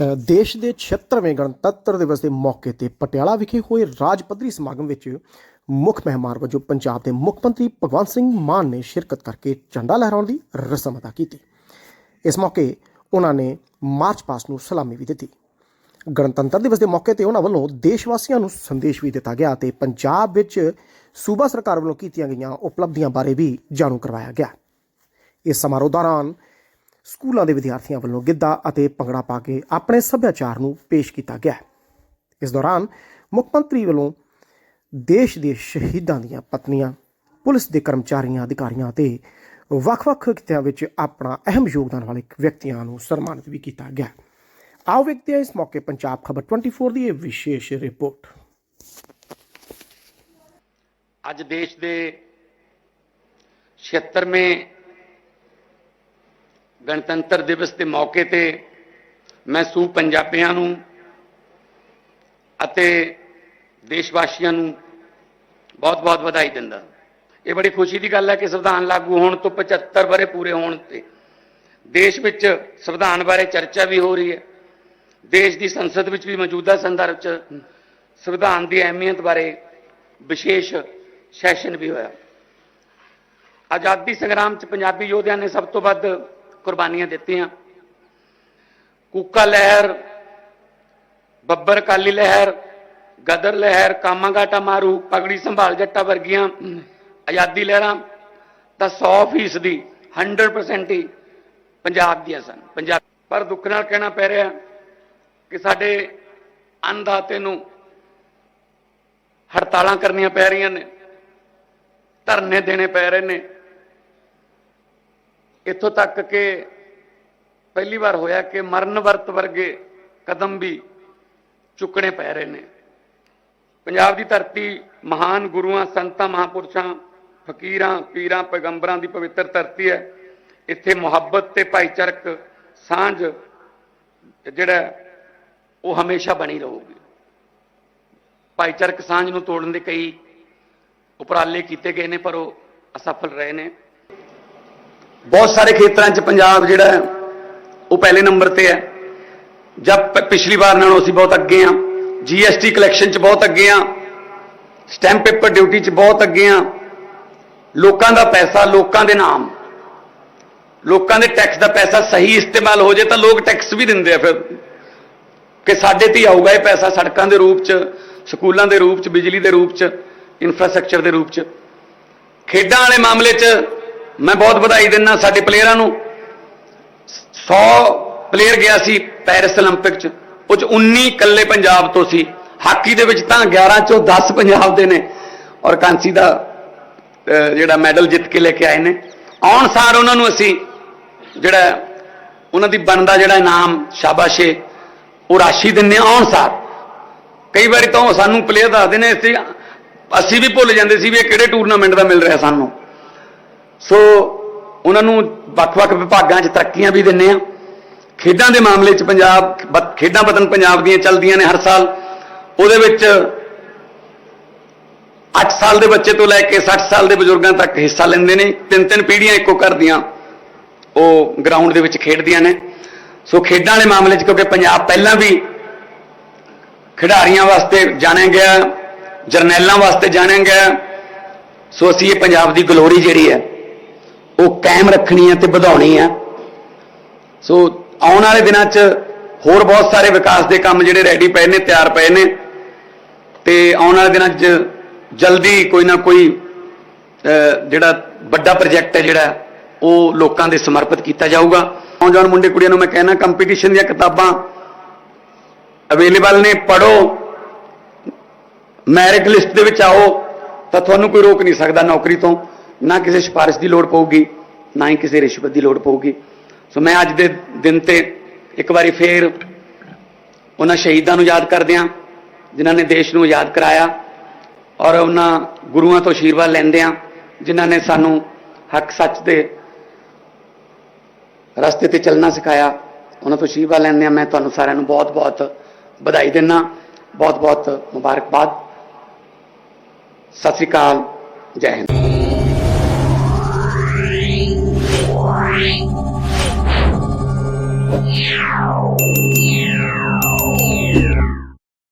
ਦੇਸ਼ ਦੇ 76ਵੇਂ ਗਣਤੰਤਰ ਦਿਵਸ ਦੇ ਮੌਕੇ ਤੇ ਪਟਿਆਲਾ ਵਿਖੇ ਹੋਏ ਰਾਜ ਪੱਧਰੀ ਸਮਾਗਮ ਵਿੱਚ ਮੁੱਖ ਮਹਿਮਾਨ ਵਜੋਂ ਪੰਜਾਬ ਦੇ ਮੁੱਖ ਮੰਤਰੀ ਭਗਵੰਤ ਸਿੰਘ ਮਾਨ ਨੇ ਸ਼ਿਰਕਤ ਕਰਕੇ ਝੰਡਾ ਲਹਿਰਾਉਣ ਦੀ ਰਸਮ ਅਦਾ ਕੀਤੀ। ਇਸ ਮੌਕੇ ਉਹਨਾਂ ਨੇ ਮਾਰਚ ਪਾਸਟ ਨੂੰ ਸਲਾਮੀ ਵੀ ਦਿੱਤੀ। ਗਣਤੰਤਰ ਦਿਵਸ ਦੇ ਮੌਕੇ ਤੇ ਉਹਨਾਂ ਵੱਲੋਂ ਦੇਸ਼ ਵਾਸੀਆਂ ਨੂੰ ਸੰਦੇਸ਼ ਵੀ ਦਿੱਤਾ ਗਿਆ ਤੇ ਪੰਜਾਬ ਵਿੱਚ ਸੂਬਾ ਸਰਕਾਰ ਵੱਲੋਂ ਕੀਤੀਆਂ ਗਈਆਂ ਉਪਲਬਧੀਆਂ ਬਾਰੇ ਵੀ ਜਾਣੂ ਕਰਵਾਇਆ ਗਿਆ। ਇਸ ਸਮਾਰੋਹ ਦੌਰਾਨ ਸਕੂਲਾਂ ਦੇ ਵਿਦਿਆਰਥੀਆਂ ਵੱਲੋਂ ਗਿੱਧਾ ਅਤੇ ਭੰਗੜਾ ਪਾ ਕੇ ਆਪਣੇ ਸੱਭਿਆਚਾਰ ਨੂੰ ਪੇਸ਼ ਕੀਤਾ ਗਿਆ ਇਸ ਦੌਰਾਨ ਮੁੱਖ ਮੰਤਰੀ ਵੱਲੋਂ ਦੇਸ਼ ਦੇ ਸ਼ਹੀਦਾਂ ਦੀਆਂ ਪਤਨੀਆਂ, ਪੁਲਿਸ ਦੇ ਕਰਮਚਾਰੀਆਂ, ਅਧਿਕਾਰੀਆਂ ਅਤੇ ਵੱਖ-ਵੱਖ ਕਿੱਤਿਆਂ ਵਿੱਚ ਆਪਣਾ ਅਹਿਮ ਯੋਗਦਾਨ ਵਾਲੇ ਵਿਅਕਤੀਆਂ ਨੂੰ ਸਨਮਾਨਿਤ ਵੀ ਕੀਤਾ ਗਿਆ ਆਓ ਵੇਖਦੇ ਹਾਂ ਇਸ ਮੌਕੇ ਪੰਜਾਬ ਖਬਰ 24 ਦੀ ਇਹ ਵਿਸ਼ੇਸ਼ ਰਿਪੋਰਟ। ਅੱਜ ਦੇਸ਼ ਦੇ 76ਵੇਂ ਗਣਤੰਤਰ ਦਿਵਸ ਦੇ ਮੌਕੇ ਤੇ ਮੈਂ ਸੂ ਪੰਜਾਬੀਆਂ ਨੂੰ ਅਤੇ ਦੇਸ਼ ਵਾਸੀਆਂ ਨੂੰ ਬਹੁਤ-ਬਹੁਤ ਵਧਾਈ ਦਿੰਦਾ। ਇਹ ਬੜੀ ਖੁਸ਼ੀ ਦੀ ਗੱਲ ਹੈ ਕਿ ਸੰਵਿਧਾਨ ਲਾਗੂ ਹੋਣ ਤੋਂ 75 ਬਰੇ ਪੂਰੇ ਹੋਣ ਤੇ ਦੇਸ਼ ਵਿੱਚ ਸੰਵਿਧਾਨ ਬਾਰੇ ਚਰਚਾ ਵੀ ਹੋ ਰਹੀ ਹੈ। ਦੇਸ਼ ਦੀ ਸੰਸਦ ਵਿੱਚ ਵੀ ਮੌਜੂਦਾ ਸੰਦਰਭ 'ਚ ਸੰਵਿਧਾਨ ਦੀ ਅਹਿਮੀਅਤ ਬਾਰੇ ਵਿਸ਼ੇਸ਼ ਸੈਸ਼ਨ ਵੀ ਹੋਇਆ। ਆਜ਼ਾਦੀ ਸੰਗਰਾਮ 'ਚ ਪੰਜਾਬੀ ਯੋਧਿਆਂ ਨੇ ਸਭ ਤੋਂ ਵੱਧ ਕੁਰਬਾਨੀਆਂ ਦਿੱਤੀਆਂ। ਕੂਕਾ ਲਹਿਰ, ਬੱਬਰ ਕਾਲੀ ਲਹਿਰ, ਗਦਰ ਲਹਿਰ, ਕਾਮਾਗਾਟਾ ਮਾਰੂ, ਪਗੜੀ ਸੰਭਾਲ ਜੱਟਾ ਵਰਗੀਆਂ ਆਜ਼ਾਦੀ ਲਹਿਰਾਂ ਤਾਂ 100% ਦੀ 100% ਹੀ ਪੰਜਾਬ ਦੀਆਂ ਸਨ। ਪੰਜਾਬ ਪਰ ਦੁੱਖ ਨਾਲ ਕਹਿਣਾ ਪੈ ਰਿਹਾ ਕਿ ਸਾਡੇ ਅੰਨਦਾਤੇ ਨੂੰ ਹੜਤਾਲਾਂ ਕਰਨੀਆਂ ਪੈ ਰਹੀਆਂ ਨੇ, ਧਰਨੇ ਦੇਣੇ ਪੈ ਰਹੇ ਨੇ। ਇੱਥੋਂ ਤੱਕ ਕਿ ਪਹਿਲੀ ਵਾਰ ਹੋਇਆ ਕਿ ਮਰਨ ਵਰਤ ਵਰਗੇ ਕਦਮ ਵੀ ਚੁੱਕਣੇ ਪੈ ਰਹੇ ਨੇ। ਪੰਜਾਬ ਦੀ ਧਰਤੀ ਮਹਾਨ ਗੁਰੂਆਂ, ਸੰਤਾਂ, ਮਹਾਪੁਰਸ਼ਾਂ, ਫਕੀਰਾਂ, ਪੀਰਾਂ, ਪੈਗੰਬਰਾਂ ਦੀ ਪਵਿੱਤਰ ਧਰਤੀ ਹੈ। ਇੱਥੇ ਮੁਹੱਬਤ ਤੇ ਭਾਈਚਾਰਕ ਸਾਂਝ ਜਿਹੜਾ ਉਹ ਹਮੇਸ਼ਾ ਬਣੀ ਰਹੂਗੀ। ਭਾਈਚਾਰਕ ਸਾਂਝ ਨੂੰ ਤੋੜਨ ਦੇ ਕਈ ਉਪਰਾਲੇ ਕੀਤੇ ਗਏ ਨੇ, ਪਰ ਉਹ ਅਸਫਲ ਰਹੇ ਨੇ। ਬਹੁਤ ਸਾਰੇ ਖੇਤਰਾਂ 'ਚ ਪੰਜਾਬ ਜਿਹੜਾ ਹੈ, ਉਹ ਪਹਿਲੇ ਨੰਬਰ ਤੇ ਹੈ। ਜਦ ਪਿਛਲੀ ਵਾਰ ਨਾਲੋਂ ਅਸੀਂ ਬਹੁਤ ਅੱਗੇ ਆ ਜੀਐਸਟੀ ਕਲੈਕਸ਼ਨ 'ਚ ਬਹੁਤ ਅੱਗੇ ਆ ਸਟੈਂਪ ਪੇਪਰ ਡਿਊਟੀ 'ਚ ਬਹੁਤ ਅੱਗੇ ਆ ਲੋਕਾਂ ਦਾ ਪੈਸਾ ਲੋਕਾਂ ਦੇ ਨਾਮ। ਲੋਕਾਂ ਦੇ ਟੈਕਸ ਦਾ ਪੈਸਾ ਸਹੀ ਇਸਤੇਮਾਲ ਹੋ ਜੇ ਤਾਂ ਲੋਕ ਟੈਕਸ ਵੀ ਦਿੰਦੇ ਆ ਫਿਰ। ਕਿ ਸਾਡੇ ਤੇ ਹੀ ਆਊਗਾ ਇਹ ਪੈਸਾ ਸੜਕਾਂ ਦੇ ਰੂਪ 'ਚ ਸਕੂਲਾਂ ਦੇ ਰੂਪ 'ਚ ਬਿਜਲੀ ਦੇ ਰੂਪ 'ਚ ਇਨਫਰਾਸਟ੍ਰਕਚਰ ਦੇ ਰੂਪ 'ਚ। ਖੇਡਾਂ ਵਾਲੇ ਮਾਮਲੇ 'ਚ ਮੈਂ ਬਹੁਤ ਵਧਾਈ ਦਿੰਦਾ ਸਾਡੇ ਪਲੇਅਰਾਂ ਨੂੰ 100 ਪਲੇਅਰ ਗਿਆ ਸੀ ਪੈਰਿਸ 올림픽 'ਚ ਉਹ 'ਚ 19 ਇਕੱਲੇ ਪੰਜਾਬ ਤੋਂ ਸੀ ਹਾਕੀ ਦੇ ਵਿੱਚ ਤਾਂ 11 ਚੋਂ 10 ਪੰਜਾਬ ਦੇ ਨੇ ਔਰ ਕਾਂਸੀ ਦਾ ਅਹ, ਜਿਹੜਾ ਮੈਡਲ ਜਿੱਤ ਕੇ ਲੈ ਕੇ ਆਏ ਨੇ ਆਉਣ ਸਾਰ ਉਹਨਾਂ ਨੂੰ ਅਸੀਂ ਜਿਹੜਾ ਉਹਨਾਂ ਦੀ ਬਣਦਾ ਜਿਹੜਾ ਇਨਾਮ ਸ਼ਾਬਾਸ਼ੇ ਉਹ ਰਾਸ਼ੀ ਦਿੰਨੇ ਆ ਆਉਣ ਸਾਰ ਕਈ ਵਾਰੀ ਤਾਂ ਉਹ ਸਾਨੂੰ ਪਲੇਅਰ ਦੱਸਦੇ ਨੇ ਅਸੀਂ ਅਸੀਂ ਵੀ ਭੁੱਲ ਜਾਂਦੇ ਸੀ ਵੀ ਇਹ ਕਿਹੜੇ ਟੂਰਨਾਮੈਂਟ ਦਾ ਮਿਲ ਰਿਹਾ ਸਾਨੂੰ ਸੋ ਉਹਨਾਂ ਨੂੰ ਵੱਖ-ਵੱਖ ਵਿਭਾਗਾਂ 'ਚ ਤਰੱਕੀਆਂ ਵੀ ਦਿੰਨੇ ਆ। ਖੇਡਾਂ ਦੇ ਮਾਮਲੇ 'ਚ ਪੰਜਾਬ ਬ- ਖੇਡਾਂ ਵਤਨ ਪੰਜਾਬ ਦੀਆਂ ਚੱਲਦੀਆਂ ਨੇ ਹਰ ਸਾਲ। ਉਹਦੇ ਵਿੱਚ 8 ਸਾਲ ਦੇ ਬੱਚੇ ਤੋਂ ਲੈ ਕੇ 60 ਸਾਲ ਦੇ ਬਜ਼ੁਰਗਾਂ ਤੱਕ ਹਿੱਸਾ ਲੈਂਦੇ ਨੇ। ਤਿੰਨ ਤਿੰਨ ਪੀੜ੍ਹੀਆਂ ਇੱਕੋ ਘਰ ਦੀਆਂ। ਉਹ ਗਰਾਊਂਡ ਦੇ ਵਿੱਚ ਖੇਡਦੀਆਂ ਨੇ। ਸੋ ਖੇਡਾਂ ਵਾਲੇ ਮਾਮਲੇ 'ਚ ਕਿਉਂਕਿ ਪੰਜਾਬ ਪਹਿਲਾਂ ਵੀ ਖਿਡਾਰੀਆਂ ਵਾਸਤੇ ਜਾਣਿਆ ਗਿਆ, ਜਰਨੈਲਾਂ ਵਾਸਤੇ ਜਾਣਿਆ ਗਿਆ, ਸੋ ਅਸੀਂ ਇਹ ਪੰਜਾਬ ਦੀ ਗਲੋਰੀ ਜਿਹੜੀ ਹੈ ਉਹ ਕਾਇਮ ਰੱਖਣੀ ਹੈ ਤੇ ਵਧਾਉਣੀ ਹੈ ਸੋ ਆਉਣ ਵਾਲੇ ਦਿਨਾਂ 'ਚ ਹੋਰ ਬਹੁਤ ਸਾਰੇ ਵਿਕਾਸ ਦੇ ਕੰਮ ਜਿਹੜੇ ਰੈਡੀ ਪਏ ਨੇ, ਤਿਆਰ ਪਏ ਨੇ। ਤੇ ਆਉਣ ਵਾਲੇ ਦਿਨਾਂ 'ਚ ਜਲਦੀ ਕੋਈ ਨਾ ਕੋਈ ਜਿਹੜਾ ਵੱਡਾ ਪ੍ਰੋਜੈਕਟ ਹੈ ਜਿਹੜਾ, ਉਹ ਲੋਕਾਂ ਦੇ ਸਮਰਪਿਤ ਕੀਤਾ ਜਾਊਗਾ। ਨੌਜਵਾਨ ਮੁੰਡੇ ਕੁੜੀਆਂ ਨੂੰ ਮੈਂ ਕਹਿਣਾ ਕੰਪੀਟੀਸ਼ਨ ਦੀਆਂ ਕਿਤਾਬਾਂ ਅਵੇਲੇਬਲ ਨੇ ਪੜੋ ਮੈਰਿਟ ਲਿਸਟ ਦੇ ਵਿੱਚ ਆਓ, ਤਾਂ ਤੁਹਾਨੂੰ ਕੋਈ ਰੋਕ ਨਹੀਂ ਸਕਦਾ ਨੌਕਰੀ ਤੋਂ। ਨਾ ਕਿਸੇ ਸਿਫਾਰਿਸ਼ ਦੀ ਲੋੜ ਪਊਗੀ, ਨਾ ਹੀ ਕਿਸੇ ਰਿਸ਼ਵਤ ਦੀ ਲੋੜ ਪਊਗੀ। ਸੋ ਮੈਂ ਅੱਜ ਦੇ ਦਿਨ ਤੇ ਇੱਕ ਵਾਰੀ ਫੇਰ ਉਹਨਾਂ ਸ਼ਹੀਦਾਂ ਨੂੰ ਯਾਦ ਕਰਦੇ ਹਾਂ, ਜਿਨ੍ਹਾਂ ਨੇ ਦੇਸ਼ ਨੂੰ ਆਜ਼ਾਦ ਕਰਾਇਆ ਔਰ ਉਹਨਾਂ ਗੁਰੂਆਂ ਤੋਂ ਆਸ਼ੀਰਵਾਦ ਲੈਂਦੇ ਹਾਂ, ਜਿਨ੍ਹਾਂ ਨੇ ਸਾਨੂੰ ਹੱਕ ਸੱਚ ਦੇ ਰਸਤੇ ਤੇ ਚੱਲਣਾ ਸਿਖਾਇਆ। ਉਹਨਾਂ ਤੋਂ ਆਸ਼ੀਰਵਾਦ ਲੈਂਦੇ ਹਾਂ। ਮੈਂ ਤੁਹਾਨੂੰ ਸਾਰਿਆਂ ਨੂੰ ਬਹੁਤ-ਬਹੁਤ ਵਧਾਈ ਦਿੰਦਾ ਬਹੁਤ-ਬਹੁਤ ਮੁਬਾਰਕਬਾਦ। ਸਤਿ ਸ੍ਰੀ ਅਕਾਲ। ਜੈ ਹਿੰਦ।